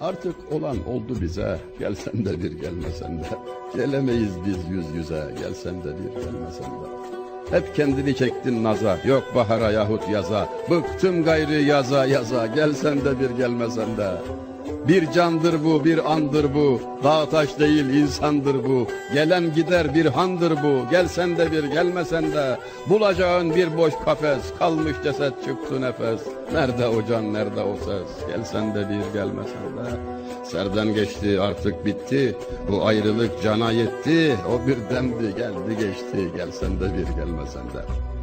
Artık olan oldu bize, gelsen de bir gelmesen de. Gelemeyiz biz yüz yüze, gelsen de bir gelmesen de. Hep kendini çektin naza, yok bahara yahut yaza. Bıktım gayrı yaza yaza, gelsen de bir gelmesen de. Bir candır bu, bir andır bu. Dağ taş değil insandır bu. Gelen gider bir handır bu. Gelsen de bir gelmesen de. Bulacağın bir boş kafes. Kalmış ceset çıktı nefes. Nerede o can, nerede o ses? Gelsen de bir gelmesen de. Serden geçti artık bitti. Bu ayrılık cana yetti. O bir demdi geldi geçti. Gelsen de bir gelmesen de.